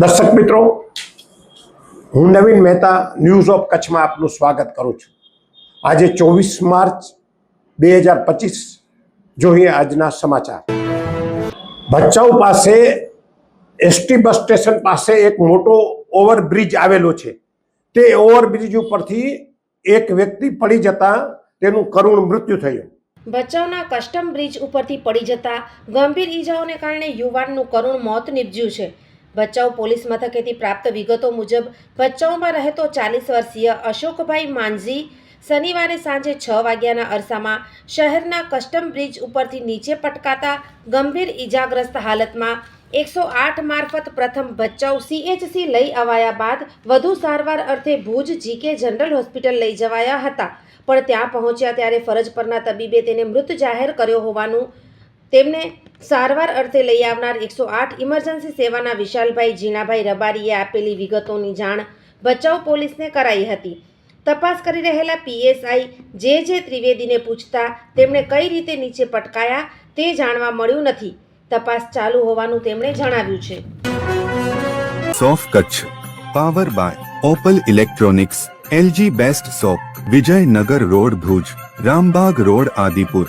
દર્શક મિત્રો, હું નવીન મહેતા ન્યૂઝ ઓફ કચ્છમાં આપનું સ્વાગત કરું છું. આજે ચોવીસ માર્ચ બે હજાર પચીસ, જોઈએ આજના સમાચાર. ભચાઉ પાસે એસટી બસ સ્ટેશન પાસે એક મોટો ઓવરબ્રિજ આવેલો છે. તે ઓવરબ્રિજ ઉપરથી એક વ્યક્તિ પડી જતા તેનું કરુણ મૃત્યુ થયું. ભચાઉના કસ્ટમ બ્રિજ ઉપરથી પડી જતા ગંભીર ઈજાઓને કારણે યુવાનનું કરુણ મોત નીપજ્યું છે. ભચાઉ પોલીસ મથકેથી પ્રાપ્ત વિગતો મુજબ, ભચાઉમાં રહેતો ચાલીસ વર્ષીય અશોકભાઈ માંઝી શનિવારે સાંજે છ વાગ્યાના અરસામાં શહેરના કસ્ટમ બ્રિજ ઉપરથી નીચે પટકાતા ગંભીર ઈજાગ્રસ્ત હાલતમાં એકસો આઠ મારફત પ્રથમ ભચાઉ સીએચસી લઈ અવાયા બાદ વધુ સારવાર અર્થે ભુજ જીકે જનરલ હોસ્પિટલ લઈ જવાયા હતા. પણ ત્યાં પહોંચ્યા ત્યારે ફરજ પરના તબીબે તેને મૃત જાહેર કર્યો હોવાનું તેમને સારવાર અર્થે લઈ આવનાર એકસો આઠ ઇમરજન્સી સેવાના વિશાલભાઈ જીનાભાઈ રબારીએ આપેલી વિગતોની જાણ ભચાઉ પોલીસને કરાઈ હતી. તપાસ કરી રહેલા પીએસઆઈ જે જે ત્રિવેદીને પૂછતા તેમણે કઈ રીતે નીચે પટકાયા તે જાણવા મળ્યું નથી. તપાસ ચાલુ હોવાનું તેમણે જણાવ્યું છે. સોફ Kutch, power by Opal electronics, LG best shop Vijaynagar road Bhuj, Rambag road Adipur.